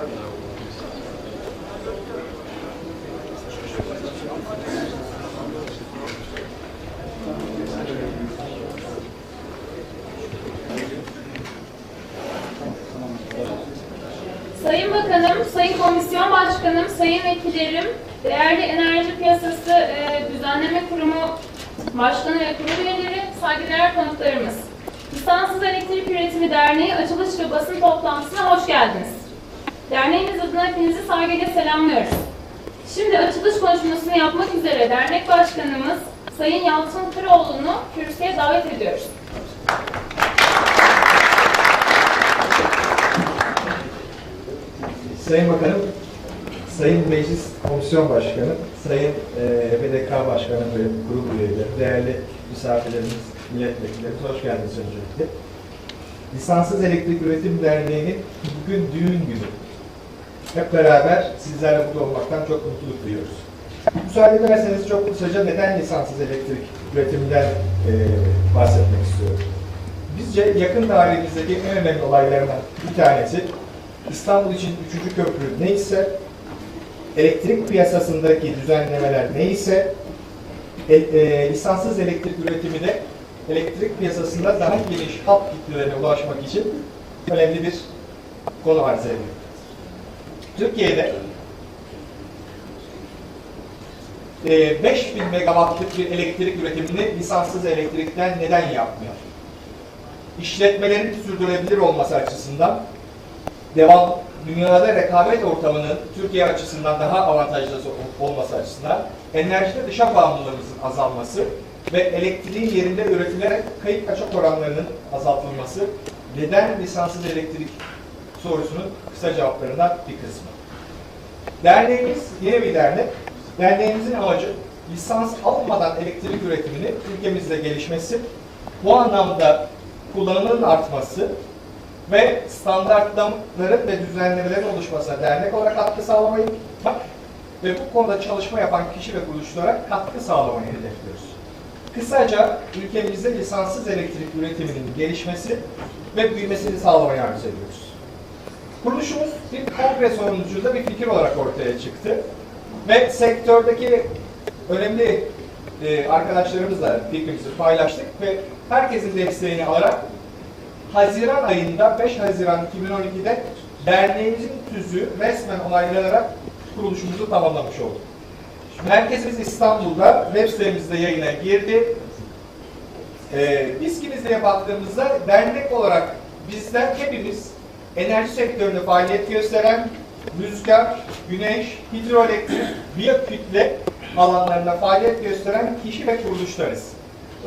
Sayın Bakanım, Sayın Komisyon Başkanım, Sayın Vekillerim, değerli Enerji Piyasası e, Düzenleme Kurumu Başkanı ve kurul üyeleri, saygıdeğer konuklarımız. İstanbul Elektrik Üretimi Derneği açılış ve basın toplantısına hoş geldiniz. Derneğimiz adına hepinizi saygıyla selamlıyoruz. Şimdi açılış konuşmasını yapmak üzere dernek başkanımız Sayın Yalçın Kıroğlu'nu kürsüye davet ediyoruz. Sayın Bakanım, Sayın Meclis Komisyon Başkanı, Sayın e, BDK Başkanı ve kurul üyeleri, değerli misafirlerimiz, milletvekillerimiz hoş geldiniz öncelikle. Lisanssız Elektrik Üretim Derneği'nin bugün düğün günü. Hep beraber sizlerle burada olmaktan çok mutluluk duyuyoruz. Müsaade ederseniz çok kısaca neden lisanssız elektrik üretiminden e, bahsetmek istiyorum. Bizce yakın tarihimizdeki en önemli olaylardan bir tanesi İstanbul için üçüncü köprü neyse, elektrik piyasasındaki düzenlemeler neyse, e, e, lisanssız elektrik üretimi de elektrik piyasasında daha geniş halk kitlelerine ulaşmak için önemli bir konu arz ediyor. Türkiye'de e, 5000 megawattlık bir elektrik üretimini lisanssız elektrikten neden yapmıyor? İşletmelerin sürdürülebilir olması açısından devam dünyada rekabet ortamının Türkiye açısından daha avantajlı olması açısından enerjide dışa bağımlılığımızın azalması ve elektriğin yerinde üretilerek kayıp kaçak oranlarının azaltılması neden lisanssız elektrik sorusunun kısa cevaplarından bir kısmı. Derneğimiz yeni bir dernek. Derneğimizin amacı lisans almadan elektrik üretimini ülkemizde gelişmesi, bu anlamda kullanımının artması ve standartların ve düzenlemelerin oluşmasına dernek olarak katkı sağlamayı ve bu konuda çalışma yapan kişi ve kuruluşlara katkı sağlamayı hedefliyoruz. Kısaca ülkemizde lisanssız elektrik üretiminin gelişmesi ve büyümesini sağlamayı arzu ediyoruz. Kuruluşumuz bir kongre sonucunda bir fikir olarak ortaya çıktı ve sektördeki önemli e, arkadaşlarımızla fikrimizi paylaştık ve herkesin desteğini alarak Haziran ayında 5 Haziran 2012'de derneğimizin tüzüğü resmen onaylanarak kuruluşumuzu tamamlamış olduk. Merkezimiz İstanbul'da, web sitemizde yayına girdi. Ee, kimiz diye baktığımızda dernek olarak bizler hepimiz enerji sektöründe faaliyet gösteren rüzgar, güneş, hidroelektrik, biyokütle alanlarında faaliyet gösteren kişi ve kuruluşlarız.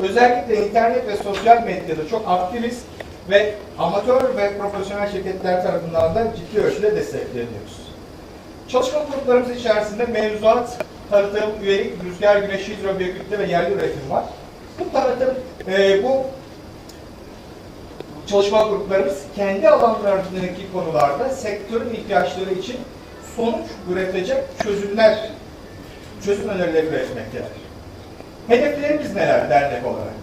Özellikle internet ve sosyal medyada çok aktifiz ve amatör ve profesyonel şirketler tarafından da ciddi ölçüde destekleniyoruz. Çalışma gruplarımız içerisinde mevzuat, tanıtım, üyelik, rüzgar, güneş, hidrobiyokütle ve yerli üretim var. Bu tanıtım, e, bu çalışma gruplarımız kendi alanlarındaki konularda sektörün ihtiyaçları için sonuç üretecek çözümler, çözüm önerileri üretmektedir. Hedeflerimiz neler dernek olarak?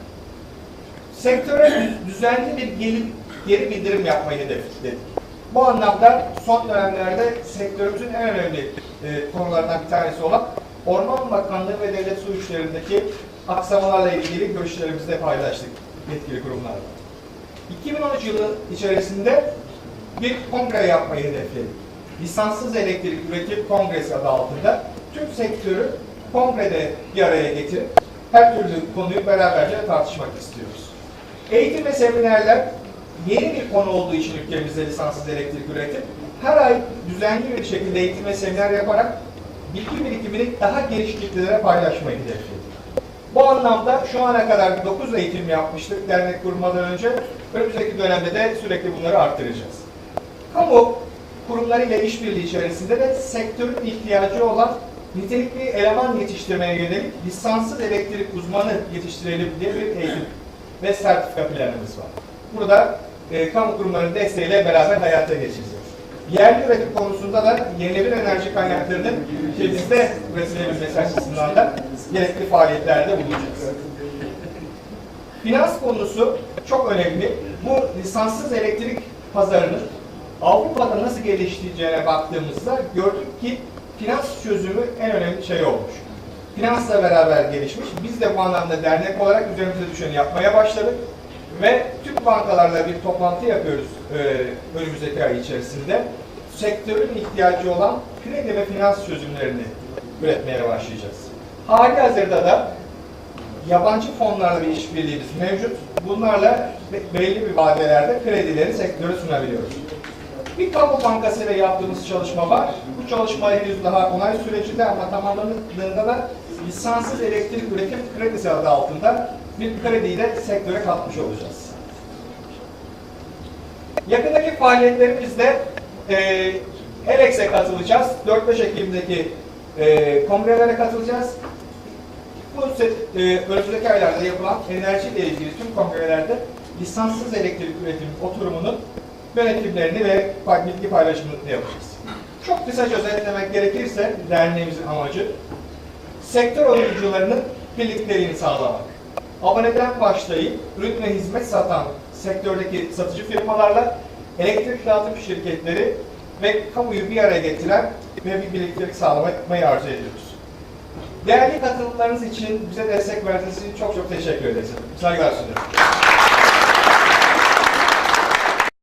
Sektöre düzenli bir geri, geri bildirim yapmayı hedefledik. Bu anlamda son dönemlerde sektörümüzün en önemli e, konularından bir tanesi olan Orman Bakanlığı ve Devlet Su İşleri'ndeki aksamalarla ilgili görüşlerimizi de paylaştık yetkili kurumlarla. 2013 yılı içerisinde bir kongre yapmayı hedefledik. Lisanssız Elektrik Üretim Kongresi adı altında tüm sektörü kongrede bir araya getirip her türlü konuyu beraberce tartışmak istiyoruz. Eğitim ve seminerler yeni bir konu olduğu için ülkemizde lisanssız elektrik üretim her ay düzenli bir şekilde eğitim ve seminer yaparak bilgi birikimini daha geniş kitlelere paylaşmayı hedefliyoruz. Bu anlamda şu ana kadar 9 eğitim yapmıştık dernek kurmadan önce. Önümüzdeki dönemde de sürekli bunları arttıracağız. Kamu kurumlarıyla işbirliği içerisinde de sektörün ihtiyacı olan nitelikli eleman yetiştirmeye yönelik lisanssız elektrik uzmanı yetiştirelim diye bir eğitim ve sertifika planımız var. Burada e, kamu kurumlarının desteğiyle beraber hayata geçireceğiz. Yerli üretim konusunda da yenilenebilir enerji kaynaklarının ülkemizde üretilebilmesi açısından da gerekli faaliyetlerde bulunacağız. Finans konusu çok önemli. Bu lisanssız elektrik pazarının Avrupa'da nasıl geliştireceğine baktığımızda gördük ki finans çözümü en önemli şey olmuş. Finansla beraber gelişmiş. Biz de bu anlamda dernek olarak üzerimize düşeni yapmaya başladık. Ve Türk bankalarla bir toplantı yapıyoruz e, önümüzdeki ay içerisinde. Sektörün ihtiyacı olan kredi ve finans çözümlerini üretmeye başlayacağız. Hali hazırda da yabancı fonlarla bir işbirliğimiz mevcut. Bunlarla be- belli bir vadelerde kredileri sektöre sunabiliyoruz. Bir kamu bankası ile yaptığımız çalışma var. Bu çalışma henüz daha onay sürecinde ama tamamlandığında da lisanssız elektrik üretim kredisi adı altında bir krediyi de sektöre katmış olacağız. Yakındaki faaliyetlerimizde e, Elex'e katılacağız. 4-5 Ekim'deki e, kongrelere katılacağız. Bu e, önümüzdeki aylarda yapılan enerjiyle ilgili tüm kongrelerde lisanssız elektrik üretimi oturumunun yönetimlerini ve bilgi paylaşımını yapacağız. Çok kısaca özetlemek gerekirse derneğimizin amacı sektör oyuncularının birlikteliğini sağlamak. Aboneden başlayıp ürün ve hizmet satan sektördeki satıcı firmalarla elektrik dağıtım şirketleri ve kamuyu bir araya getiren ve bir birliktelik sağlamayı arzu ediyoruz. Değerli katılımlarınız için bize destek verdiğiniz için çok çok teşekkür ederiz. Saygılar sunuyorum.